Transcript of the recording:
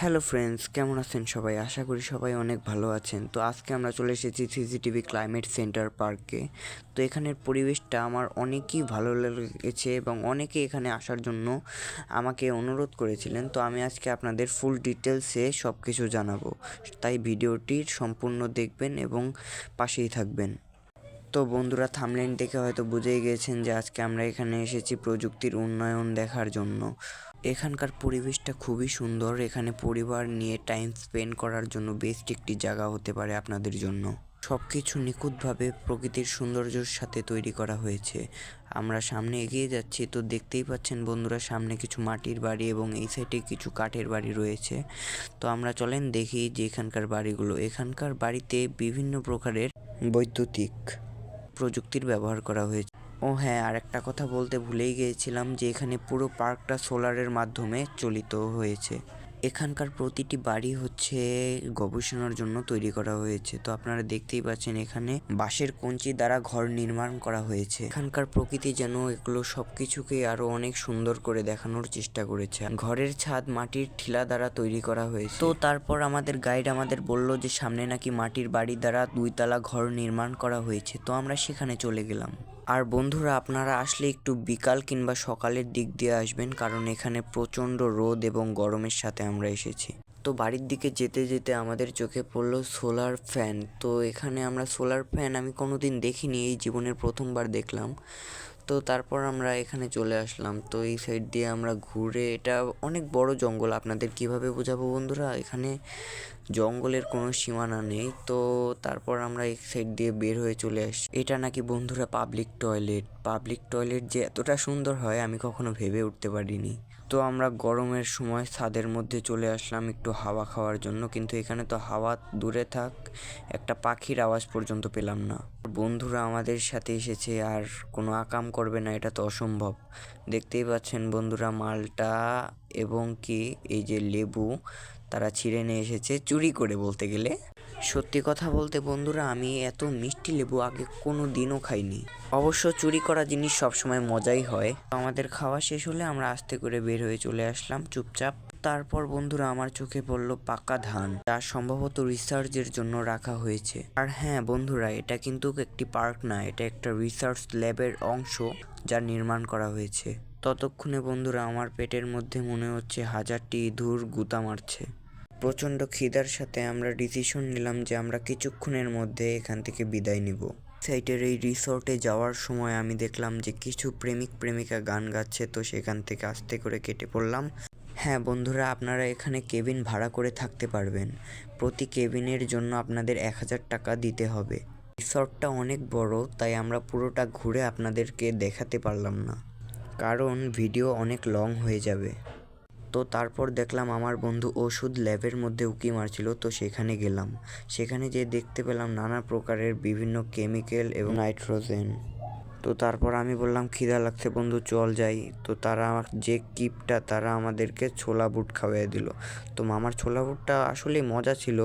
Hello friends কেমন আছেন সবাই? আশা করি সবাই অনেক ভালো আছেন। তো আজকে আমরা চলে এসেছি সিসিটিভি ক্লাইমেট সেন্টার পার্কে তো এখানের পরিবেশটা আমার অনেকই ভালো লেগেছে এবং অনেকে এখানে আসার জন্য আমাকে অনুরোধ করেছিলেন। তো আমি আজকে আপনাদের ফুল ডিটেলসে সব কিছু জানাব। তাই ভিডিওটির সম্পূর্ণ দেখবেন এবং পাশেই থাকবেন। তো বন্ধুরা থামলাইন দেখে হয়তো বুঝেই গেছেন যে আজকে আমরা এখানে এসেছি প্রযুক্তির উন্নয়ন দেখার জন্য। এখানকার পরিবেশটা খুবই সুন্দর, এখানে পরিবার নিয়ে টাইম স্পেন্ড করার জন্য বেস্ট একটি জায়গা হতে পারে আপনাদের জন্য। সব কিছু নিখুঁতভাবে প্রকৃতির সৌন্দর্যের সাথে তৈরি করা হয়েছে। আমরা সামনে এগিয়ে যাচ্ছি, তো দেখতেই পাচ্ছেন বন্ধুরা সামনে কিছু মাটির বাড়ি এবং এই সাইডে কিছু কাঠের বাড়ি রয়েছে। তো আমরা চলেন দেখি যে এখানকার বাড়িগুলো। এখানকার বাড়িতে বিভিন্ন প্রকারের বৈদ্যুতিক প্রযুক্তির ব্যবহার করা হয়েছে। ও হ্যাঁ আর একটা কথা বলতে ভুলেই গিয়েছিলাম যে এখানে পুরো পার্কটা সোলারের মাধ্যমে চলিত হয়েছে। এখানকার প্রতিটি বাড়ি হচ্ছে গবেষণার জন্য তৈরি করা হয়েছে। তো আপনারা দেখতেই পাচ্ছেন এখানে বাঁশের কঞ্চি দ্বারা ঘর নির্মাণ করা হয়েছে। এখানকার প্রকৃতি যেন এগুলো সবকিছুকে আরও অনেক সুন্দর করে দেখানোর চেষ্টা করেছে। ঘরের ছাদ মাটির ঠিলা দ্বারা তৈরি করা হয়েছে। তো তারপর আমাদের গাইড আমাদের বলল যে সামনে নাকি মাটির বাড়ি দ্বারা দুইতলা ঘর নির্মাণ করা হয়েছে। তো আমরা সেখানে চলে গেলাম। আর বন্ধুরা, আপনারা আসলে একটু বিকাল কিংবা সকালের দিক দিয়ে আসবেন, কারণ এখানে প্রচণ্ড রোদ এবং গরমের সাথে আমরা এসেছি। তো বাড়ির দিকে যেতে যেতে আমাদের চোখে পড়ল সোলার ফ্যান। তো এখানে আমরা সোলার ফ্যান আমি কোনোদিন দেখিনি, এই জীবনের প্রথমবার দেখলাম। তো তারপর আমরা এখানে চলে আসলাম। তো এই সাইড দিয়ে আমরা ঘুরে, এটা অনেক বড় জঙ্গল, আপনাদের কীভাবে বোঝাবো বন্ধুরা? এখানে জঙ্গলের কোনো সীমানা নেই। তো তারপর আমরা এক সাইড দিয়ে বের হয়ে চলে আসি, এটা নাকি বন্ধুরা পাবলিক টয়লেট পাবলিক টয়লেট যে এতটা সুন্দর হয়, আমি কখনো ভেবে উঠতে পারিনি। তো আমরা গরমের সময় ছাদের মধ্যে চলে আসলাম একটু হাওয়া খাওয়ার জন্য, কিন্তু এখানে তো হাওয়া দূরে থাক, একটা পাখির আওয়াজ পর্যন্ত পেলাম না। বন্ধুরা আমাদের সাথে এসেছে আর কোনো আকাম করবে না, এটা তো অসম্ভব। দেখতেই পাচ্ছেন বন্ধুরা মালটা এবং কি, এই যে লেবু, তারা ছিঁড়ে নিয়ে এসেছে, চুরি করে বলতে গেলে। সত্যি কথা বলতে বন্ধুরা, আমি এত মিষ্টি লেবু আগে কোনো দিনও খাইনি। অবশ্য চুরি করা জিনিস সবসময় মজাই হয়। আমাদের খাওয়া শেষ হলে আমরা আস্তে করে বের হয়ে চলে আসলাম চুপচাপ। তারপর বন্ধুরা, আমার চোখে পড়ল পাকা ধান, যা সম্ভবত রিসার্চের জন্য রাখা হয়েছে। আর হ্যাঁ বন্ধুরা, এটা কিন্তু একটি পার্ক না, এটা একটা রিসার্চ ল্যাবের অংশ যা নির্মাণ করা হয়েছে। ততক্ষণে বন্ধুরা, আমার পেটের মধ্যে মনে হচ্ছে হাজারটি ইঁদুর গুতা মারছে। প্রচণ্ড খিদার সাথে আমরা ডিসিশন নিলাম যে আমরা কিছুক্ষণের মধ্যে এখান থেকে বিদায় নিব। সাইটের এই রিসর্টে যাওয়ার সময় আমি দেখলাম যে কিছু প্রেমিক, প্রেমিকা গান গাচ্ছে, তো সেখান থেকে আস্তে করে কেটে পড়লাম। হ্যাঁ বন্ধুরা, আপনারা এখানে কেবিন ভাড়া করে থাকতে পারবেন। প্রতি কেবিনের জন্য আপনাদের এক হাজার টাকা দিতে হবে। রিসর্টটা অনেক বড়, তাই আমরা পুরোটা ঘুরে আপনাদেরকে দেখাতে পারলাম না। কারণ ভিডিও অনেক লং হয়ে যাবে। তো তারপর দেখলাম আমার বন্ধু ওষুধ ল্যাবের মধ্যে উকি মারছিল, তো সেখানে গেলাম। সেখানে যে দেখতে পেলাম নানা প্রকারের বিভিন্ন কেমিক্যাল এবং নাইট্রোজেন। তো তারপর আমি বললাম, খিদা লাগছে বন্ধু, চল যাই। তো তারা আমার, যে কিপটা তারা আমাদেরকে ছোলা বুট খাওয়াই দিল। তো মামার ছোলা বুটটা আসলেই মজা ছিল